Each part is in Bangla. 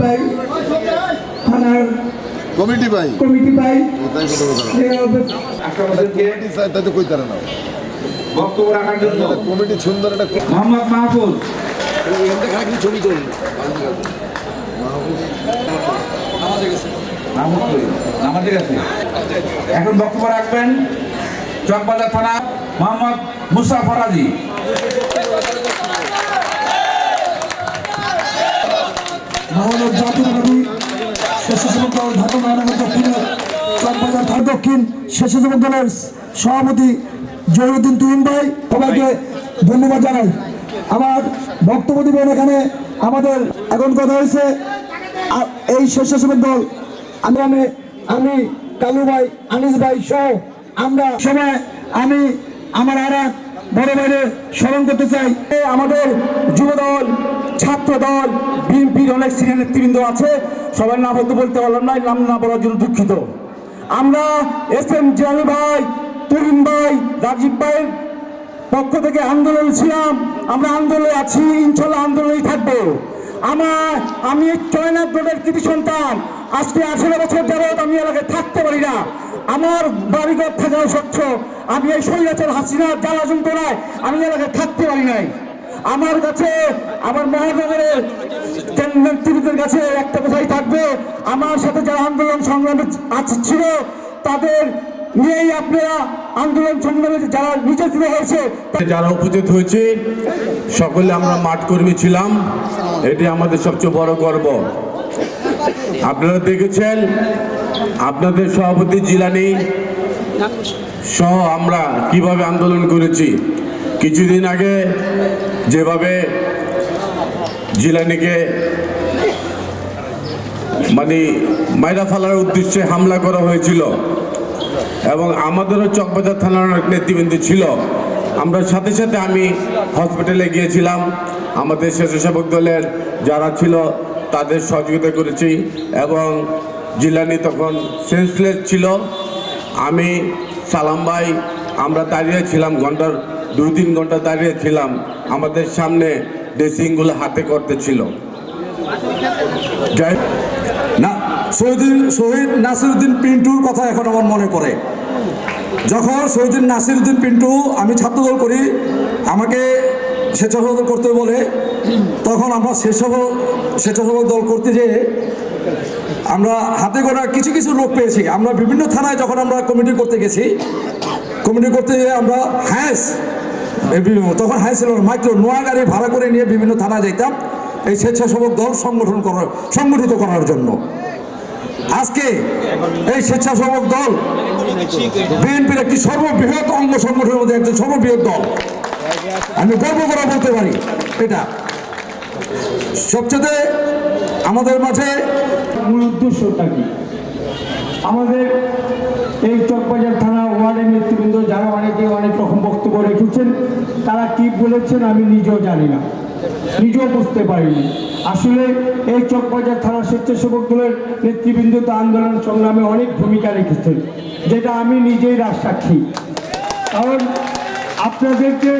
পাই থানার কমিটি ভাই কমিটি পাই। কমিটি চাই তাই তো কই তারা না বক্তব্য রাখার জন্য। কমিটি সুন্দর একটা মোহাম্মদ মাহফুজ। ছবি তুল? আমাদের কাছে এখন বক্তব্য রাখবেন চকবাজার থানা মোহাম্মদ মুসা ফরাজি। সভাপতি ধন্যবাদ জানাই। আমার বক্তব্য দিবেন এখানে আমাদের, এখন কথা হয়েছে এই স্বেচ্ছাসেবক দল আমি আমি আমি কালু ভাই, আনিস ভাই সহ আমরা সবাই, আমি, আমার আর বড় বাইরে স্মরণ করতে চাই। আমাদের যুব দল, ছাত্র দল, বিএনপির অনেক সিনিয়র নেতৃবৃন্দ আছে। সবার নাম হয়তো বলতে পারলাম না নাম না বলার জন্য দুঃখিত। আমরা এস এম জিয়ানি ভাই, তুরিন ভাই, রাজীব ভাইয়ের পক্ষ থেকে আন্দোলন ছিলাম। আমরা আন্দোলনে আছি, ইনশাল্লাহ আন্দোলনেই থাকব। আমার, আমি চয়নাথ রোডের কৃতি সন্তান আজকে আঠেরো বছর যাবৎ আমি এলাকায় থাকতে পারি না। আমার বাড়িঘর থাকাও স্বচ্ছ। আমি এই শৈলাচর হাসিনার জ্বালা যন্ত্রণায় আমি এলাকায় থাকতে পারি নাই। আমার কাছে, আমার মহানগরের নেতৃত্বের কাছে একটা কথাই থাকবে। আমার সাথে যারা আন্দোলন সংগ্রামে ছিল, তাদের নিয়েই আপনারা আন্দোলন সংগ্রামে যারা নির্যাতিত হয়েছে যারা উপস্থিত হয়েছে, সকলে আমরা মাঠ কর্মী ছিলাম। এটি আমাদের সবচেয়ে বড় গর্ব। আপনারা দেখেছেন, আপনাদের সভাপতি জিলানি সহ আমরা কীভাবে আন্দোলন করেছি? কিছুদিন আগে যেভাবে জিলানিকে মানে মাইরা ফালার উদ্দেশ্যে হামলা করা হয়েছিল এবং আমাদেরও চকবাজার থানার নেতৃবৃন্দ ছিল, আমরা সাথে সাথে আমি হসপিটালে গিয়েছিলাম। আমাদের স্বেচ্ছাসেবক দলের যারা ছিল তাদের সহযোগিতা করেছি এবং জিলানি তখন সেন্সলেস ছিল। আমি সালাম ভাই, আমরা দাঁড়িয়ে ছিলাম ঘণ্টার দুই তিন ঘণ্টা দাঁড়িয়ে ছিলাম, আমাদের সামনে ড্রেসিংগুলো হাতে করতে ছিল। যাই না, শহীদুল শহীদ নাসিরুদ্দিন পিন্টুর কথা এখন আমার মনে পড়ে। যখন শহীদুল নাসিরুদ্দিন পিন্টু, আমি ছাত্রদল করি, আমাকে স্বেচ্ছাসেবক দল করতে বলে, তখন আমরা স্বেচ্ছাসেবক স্বেচ্ছাসেবক দল করতে যেয়ে আমরা হাতে গোনা কিছু কিছু লোক পেয়েছি। আমরা বিভিন্ন থানায় যখন আমরা কমিটি করতে গেছি কমিটি করতে গিয়ে আমরা হ্যাঁস তখন হ্যাঁ ছিল মাইক্রো নোয়া গাড়ি ভাড়া করে নিয়ে বিভিন্ন থানায় যাইতাম। এই স্বেচ্ছাসেবক দল সংগঠন করার সংগঠিত করার জন্য। আজকে এই স্বেচ্ছাসেবক দল বিএনপির একটি সর্ববৃহৎ অঙ্গ সংগঠনের মধ্যে একজন সর্ববৃহৎ দল। আমি গর্ব করা বলতে পারি এটা। সবচেয়ে আমাদের মাঝে মূল উদ্দেশ্যটা কি? আমাদের এই চকবাজার থানা ওয়ার্ডের নেতৃবৃন্দ যারা অনেকে অনেক রকম বক্তব্য রেখেছেন, তারা কি বলেছেন আমি নিজেও জানি না। নিজেও বুঝতে পারিনি। আসলে এই চকবাজার থানা স্বেচ্ছাসেবক দলের নেতৃবৃন্দ তো আন্দোলন সংগ্রামে অনেক ভূমিকা রেখেছেন, যেটা আমি নিজেই রাজসাক্ষী। কারণ আপনাদেরকে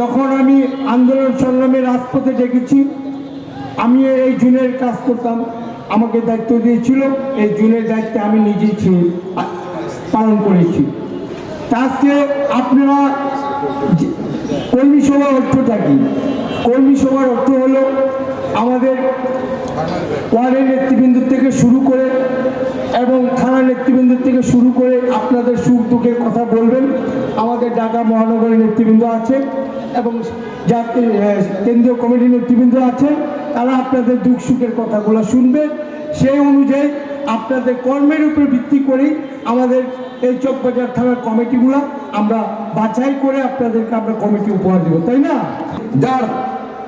যখন আমি আন্দোলন সংগ্রামে রাজপথে ডেকেছি, আমি এই জুনের কাজ করতাম। আমাকে দায়িত্ব দিয়েছিল, এই জুনের দায়িত্বে আমি নিজেই পালন করেছি। তা আজকে আপনারা কর্মী সভার অর্থটা কি? কর্মী সভার অর্থ হলো আমাদের ওয়ার্ডের নেতৃবৃন্দ থেকে শুরু করে এবং থেকে শুরু করে আপনাদের সুখ দুঃখের কথা বলবেন। আমাদের ঢাকা মহানগরের নেতৃবৃন্দ আছে এবং কেন্দ্রীয় কমিটির নেতৃবৃন্দ আছে তারা আপনাদের দুঃখ সুখের কথাগুলো শুনবে। সেই অনুযায়ী আপনাদের কর্মের উপর ভিত্তি করেই আমাদের এই চকবাজার থানার কমিটিগুলো আমরা বাছাই করে আপনাদেরকে আমরা কমিটি উপহার দেবো, তাই না? যার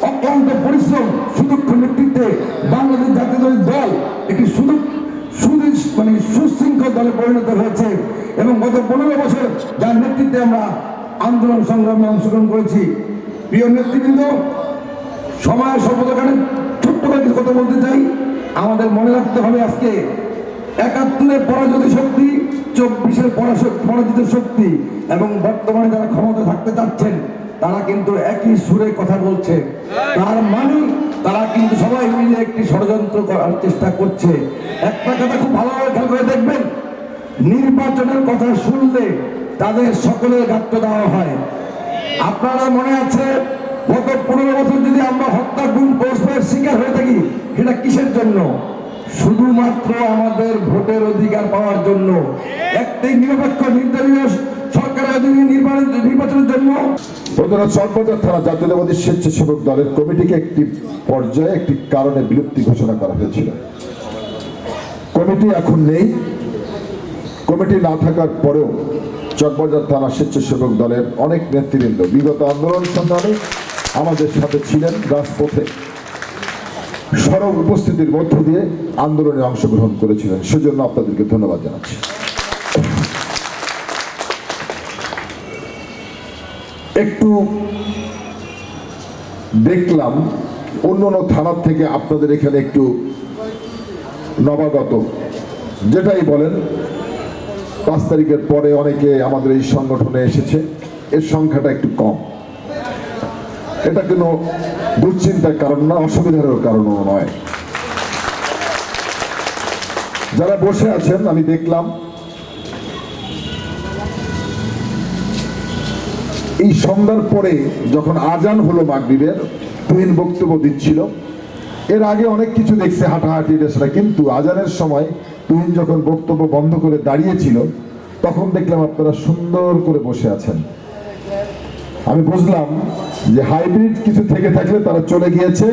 অক্লান্ত পরিশ্রম, সুদক্ষ নেতৃত্বে বাংলাদেশ দলে পরিণত হয়েছে এবং গত পনেরো বছর যার নেতৃত্বে আমরা আন্দোলন সংগ্রামে অংশগ্রহণ করেছি। প্রিয় নেতৃবৃন্দ, সময়ের স্বল্পতাকালে ছোট্ট করে কথা বলতে চাই। আমাদের মনে রাখতে হবে আজকে একাত্তরের পরাজিত শক্তি, চব্বিশের পরাজিত শক্তি এবং বর্তমানে যারা ক্ষমতা থাকতে চাচ্ছেন, তারা কিন্তু একই সুরে কথা বলছে। তার মানে তারা কিন্তু সবাই মিলে একটি ষড়যন্ত্র করার চেষ্টা করছে। একটা কথা খুব ভালোভাবে খেয়াল করে দেখবেন নির্বাচনের কথা শুনলে তাদের সকলের গাত্র দেওয়া হয়। আপনারা মনে আছে, গত পনেরো বছর যদি আমরা হত্যা গুম, পরস্পরের শিকার হয়ে থাকি, সেটা কিসের জন্য? শুধুমাত্র আমাদের ভোটের অধিকার পাওয়ার জন্য। একটি নিরপেক্ষ, নির্দলীয় সরকারের নির্বাচনের জন্য। বন্ধুরা চকবাজার থানা জাতীয়তাবাদী স্বেচ্ছাসেবক দলের কমিটিকে একটি পর্যায়ে একটি কারণে বিলুপ্তি ঘোষণা করা হয়েছিল। কমিটি এখন নেই। কমিটি না থাকার পরেও চকবাজার থানা স্বেচ্ছাসেবক দলের অনেক নেতৃবৃন্দ বিগত আন্দোলন সন্ধানে আমাদের সাথে ছিলেন রাজপথে। সরব উপস্থিতির মধ্য দিয়ে আন্দোলনে অংশগ্রহণ করেছিলেন। সেজন্য আপনাদেরকে ধন্যবাদ জানাচ্ছি। একটু দেখলাম অন্য অন্য থানার থেকে আপনাদের এখানে একটু নবাগত, যেটাই বলেন পাঁচ তারিখের পরে অনেকে আমাদের এই সংগঠনে এসেছে। এর সংখ্যাটা একটু কম। এটা কোনো দুশ্চিন্তার কারণ না, অসুবিধারও কারণও নয়। যারা বসে আছেন, আমি দেখলাম, এই সন্ধ্যার পরে যখন আজান হলো মাগরিবের, তুহিন বক্তব্য দিচ্ছিল। এর আগে অনেক কিছু দেখছে হাঁটাহাঁটি রেসরা কিন্তু আজানের সময় তুহিন যখন বক্তব্য বন্ধ করে দাঁড়িয়েছিল, তখন দেখলাম আপনারা সুন্দর করে বসে আছেন। আমি বুঝলাম যে হাইব্রিড কিছু থেকে থাকলে তারা চলে গিয়েছে